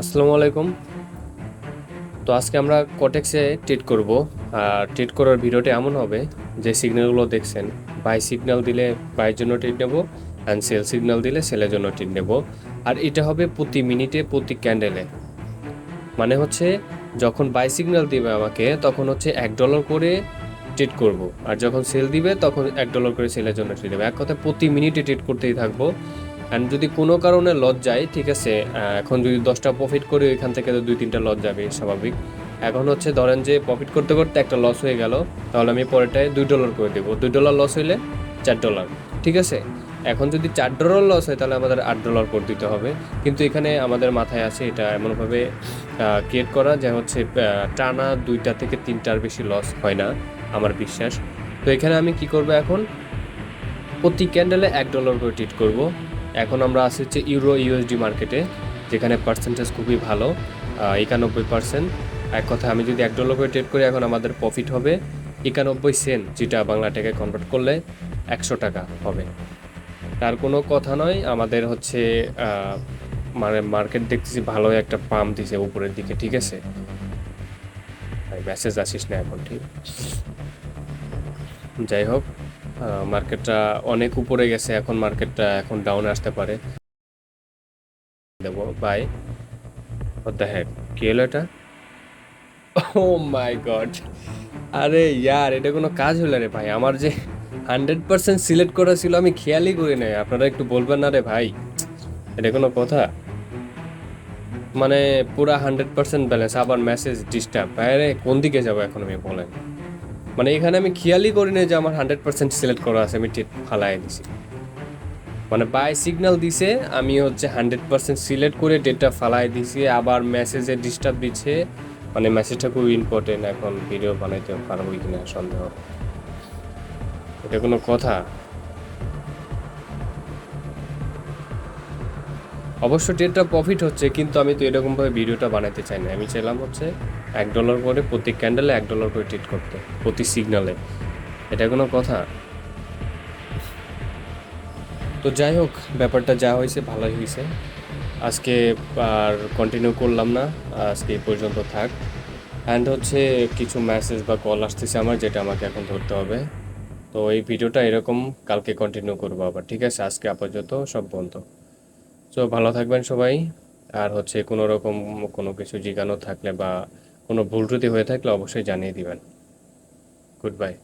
আসসালামু আলাইকুম। তো আজকে আমরা কটেক্সে ট্রিট করব। আর ট্রিট করার ভিডিওটা এমন হবে যে সিগন্যালগুলো দেখছেন বাই সিগন্যাল দিলে বাইয়ের জন্য ট্রিট নেব অ্যান্ড সেল সিগন্যাল দিলে সেলের জন্য ট্রিট নেব। আর এটা হবে প্রতি মিনিটে, প্রতি ক্যান্ডেলে মানে হচ্ছে যখন বাই সিগন্যাল দিবে আমাকে, তখন হচ্ছে এক ডলার করে ট্রিট করব। আর যখন সেল দিবে, তখন এক ডলার করে সেলের জন্য ট্রিট দেবে এক কথায় প্রতি মিনিটে ট্রিট করতেই থাকব। অ্যান্ড যদি কোনো কারণে লস যায়, ঠিক আছে এখন যদি দশটা প্রফিট করি ওইখান থেকে তো দুই তিনটা লস যাবে, স্বাভাবিক। এখন হচ্ছে ধরেন যে প্রফিট করতে করতে একটা লস হয়ে গেল, তাহলে আমি পরেরটায় দুই ডলার করে দেবো। দুই ডলার লস হইলে চার ডলার ঠিক আছে? এখন যদি চার ডলার লস হয়, তাহলে আমাদের আট ডলার করে দিতে হবে। কিন্তু এখানে আমাদের মাথায় আছে এটা এমনভাবে ক্রিয়েট করা যে হচ্ছে টানা দুইটা থেকে তিনটার বেশি লস হয় না, আমার বিশ্বাস। তো এখানে আমি কি করব এখন? প্রতি ক্যান্ডেলে এক ডলার করে ট্রিট করব। এখন আমরা আসি হচ্ছে ইউরো ইউএসডি মার্কেটে যেখানে পার্সেন্টেজ খুবই ভালো একানব্বই পার্সেন্ট এক কথা আমি যদি এক ডলার করে ট্রেড করি, এখন আমাদের প্রফিট হবে একানব্বই সেন্ট যেটা বাংলা টাকায় কনভার্ট করলে একশো টাকা হবে। তার কোনো কথা নয়, আমাদের হচ্ছে মানে মার্কেট দেখতেছি ভালো একটা পাম্প দিছে উপরের দিকে, ঠিক আছে? মেসেজ আসিস না এখন, ঠিক? যাই হোক। মার্কেটটা অনেক উপরে গেছে, এখন মার্কেটটা এখন ডাউনে আসতে পারে। দেবো বাই কি হলো এটা? ও মাই গড আরে ইয়ার, এটা কোনো কাজ হলো রে ভাই। আমার যে হান্ড্রেড পার্সেন্ট সিলেক্ট করা ছিল, আমি খেয়ালই করি নাই। আপনারা একটু বলবেন না রে ভাই। এটা কোনো কথা? মানে পুরা হান্ড্রেড পার্সেন্ট ব্যালেন্স আবার মেসেজ ডিস্টার্ব বাইরে কোন দিকে যাব এখন আমি বলেন? মানে এখানে আমি খেয়ালই করি না যে আমার হান্ড্রেড পার্সেন্ট সিলেক্ট করা আছে, আমি ঠিক ফালাই দিছি। মানে বাই সিগনাল দিছে, আমি হচ্ছে হান্ড্রেড পার্সেন্ট সিলেক্ট করে ডেটটা ফালাই দিছি, আবার মেসেজে ডিস্টার্ব দিচ্ছে মানে মেসেজটা খুব ইম্পর্টেন্ট এখন ভিডিও বানাইতে পারব কিনা সন্দেহ। এটা কোনো কথা? অবশ্য ট্রেডটা প্রফিট হচ্ছে, কিন্তু আমি তো এরকমভাবে ভিডিওটা বানাতে চাই না। আমি চাইলাম হচ্ছে এক ডলার করে প্রতি ক্যান্ডেলে এক ডলার করে ট্রিট করতে, প্রতি সিগনালে এটা কোনো কথা? তো যাই হোক, ব্যাপারটা যা হয়েছে ভালোই হয়েছে। আজকে আর কন্টিনিউ করলাম না, আজকে এই পর্যন্ত থাক। অ্যান্ড হচ্ছে কিছু মেসেজ বা কল আসতেছে আমার, যেটা আমাকে এখন ধরতে হবে। তো এই ভিডিওটা এরকম, কালকে কন্টিনিউ করব আবার, ঠিক আছে? আজকে আপাতত সব বন্ধ। তো ভালো থাকবেন সবাই। আর হচ্ছে কোনো রকম কোনো কিছু জিজ্ঞানো থাকলে বা কোনো ভুল ত্রুটি হয়ে থাকলে অবশ্যই জানিয়ে দিবেন। Good bye